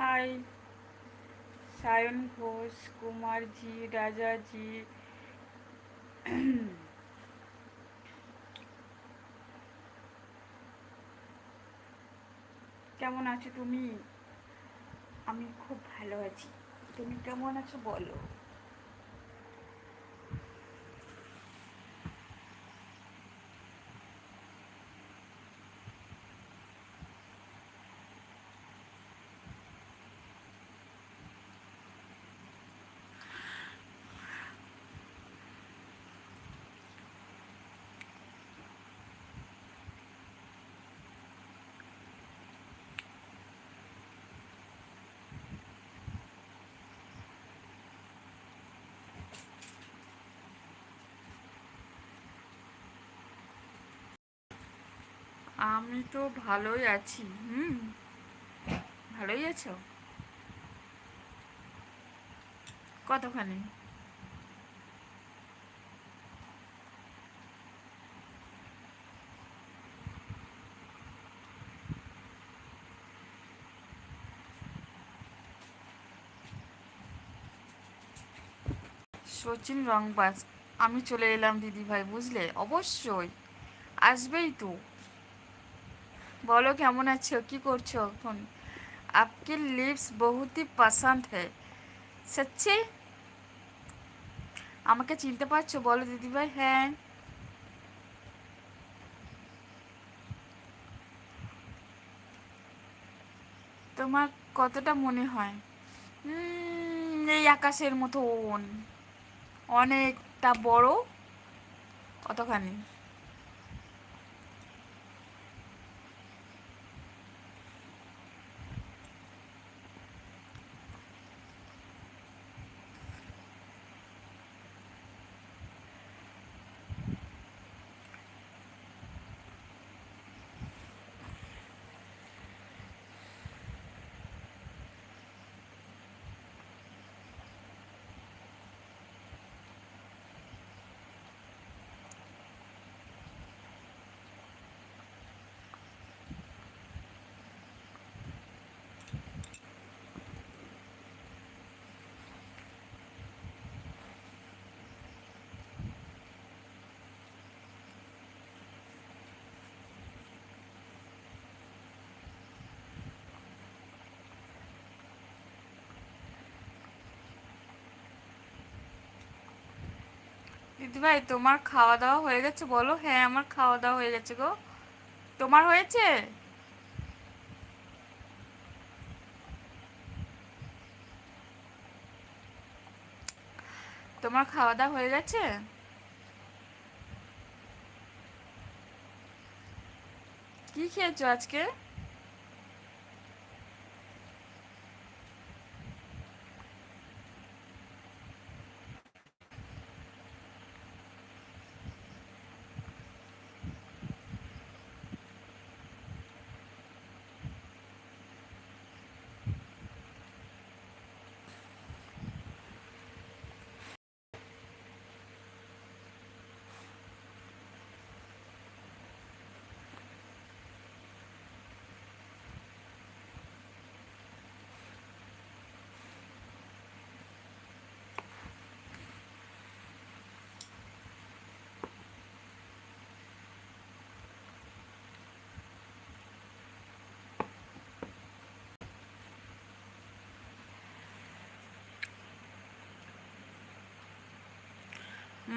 High Sayan Ghosh, Kumarji, Rajaji, কেমন আছো তুমি? আমি খুব ভালো আছি। তুমি কেমন আছো বলো। আমি তো ভালোই আছি, হুম? ভালোই আছো? কতখানি? সচিন রংবাজ, আমি চলে এলাম দিদি ভাই বুঝলে? অবশ্যই। আসবেই তো। বলো, কেমন আছো? কি করছ এখন? আপকি লিপস বহুত পছন্দ হে সচ্ছি আমাকে চিনতে পারছ? বলো, দিদিভাই। হ্যাঁ। তোমার কতটা মনে হয়? এই আকাশের মতো অনেকটা বড়। কতখানি? দিদিভাই তোমার খাওয়া দাওয়া হয়ে গেছে? বলো। হ্যাঁ আমার খাওয়া দাওয়া হয়ে গেছে গো। তোমার হয়েছে? তোমার খাওয়া দাওয়া হয়ে গেছে? কি খেয়েছো আজকে?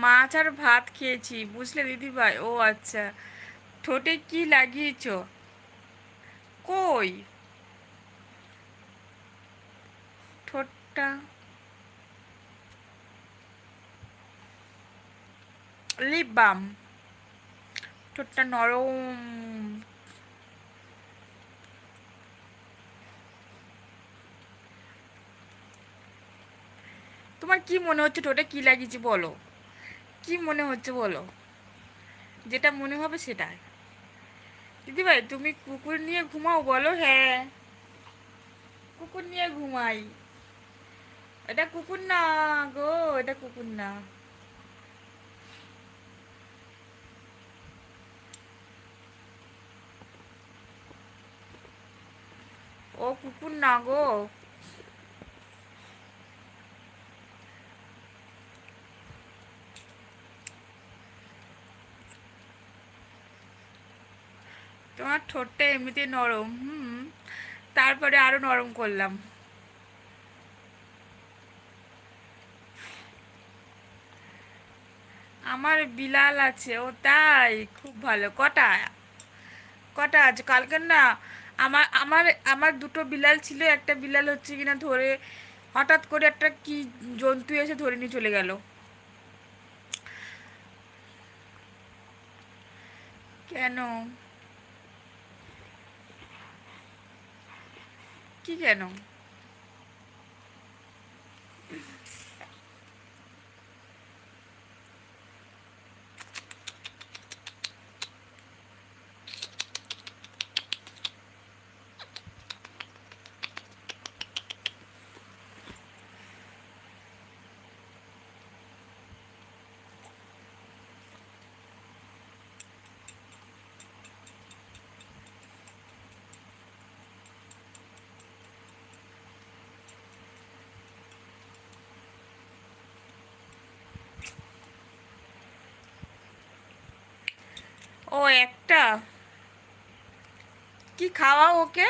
মাছ আর ভাত খেয়েছি। বুঝলে দিদিভাই? ও আচ্ছা। ঠোঁটে কি লাগিয়েছ? কই? ঠোঁটটা। লিপ বাম ঠোঁটটা নরম। তোমার কি মনে হচ্ছে? ঠোঁটে কি লাগিয়েছি বলো? কি মনে হচ্ছে বলো? যেটা মনে হবে সেটাই। দিদিভাই, তুমি কুকুর নিয়ে ঘুমাও বলো হ্যাঁ। কুকুর নিয়ে ঘুমাই। এটা কুকুর না গো, এটা কুকুর না। ও কুকুর না গো। তোমার ঠোঁটটা এমনিতে নরম, হুম, তারপরে আরও নরম করলাম। আমার বিলাল আছে, ও তাই খুব ভালো। কটা? কটা আছে কালকে না? আমার আমার আমার দুটো বিলাল ছিল, একটা বিলাল হচ্ছে কিনা ধরে হঠাৎ করে একটা কি জন্তু এসে ধরে নিয়ে চলে গেল। কেন? কি কেন ও একটা। কি খাওয়া ওকে?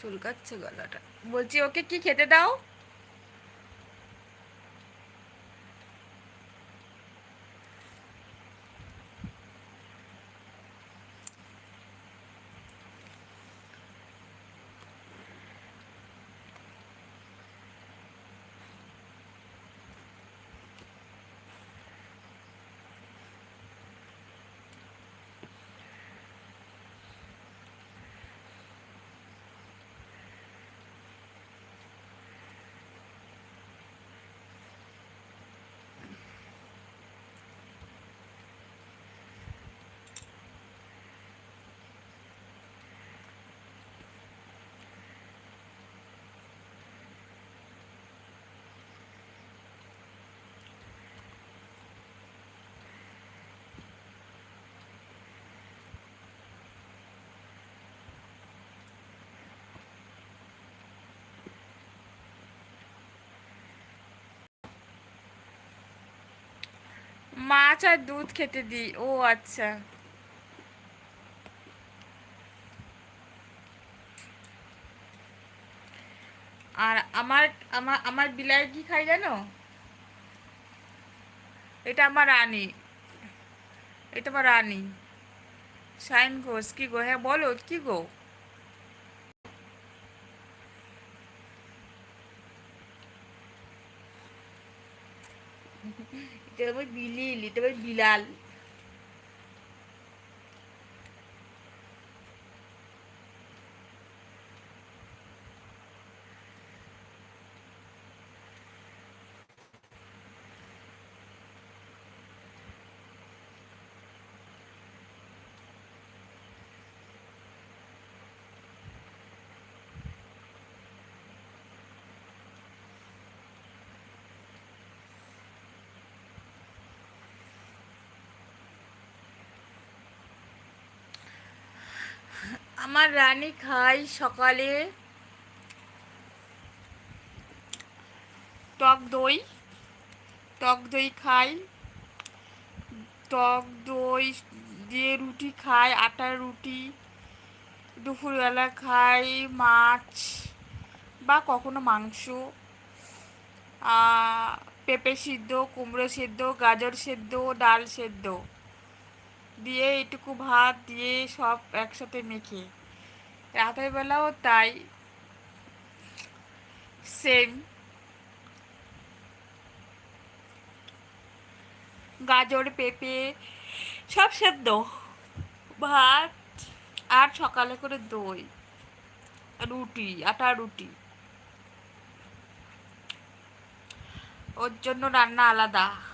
চুলকাচ্ছে গলাটা। বলছি ওকে কি খেতে দাও? মাছ আর দুধ খেতে দিই। ও আচ্ছা। আর আমার আমার আমার বিলাই কি খাই জানো? এটা আমার রানী। এটা আমার রানী। সাইন ঘোষ। কি গো? হ্যাঁ বলো, কি গো? এটা বিলি আমার বিলাল। আমার রানী খাই সকালে টক দই টক দই খাই। টক দই দিয়ে রুটি খাই আটার রুটি, দুপুরবেলা খাই, মাছ বা কখনো মাংস। পেঁপে সিদ্ধ, কুমড়ো সেদ্ধ, গাজর সেদ্ধ, ডাল সেদ্ধ। দিয়ে এটুকু ভাত দিয়ে সব একসাথে মেখে। রাতের বেলাও তাই। সেম গাজর, পেঁপে, সব সেদ্ধ। ভাত আর সকালে করে দই, রুটি, আটা, রুটি। ওর জন্য রান্না আলাদা।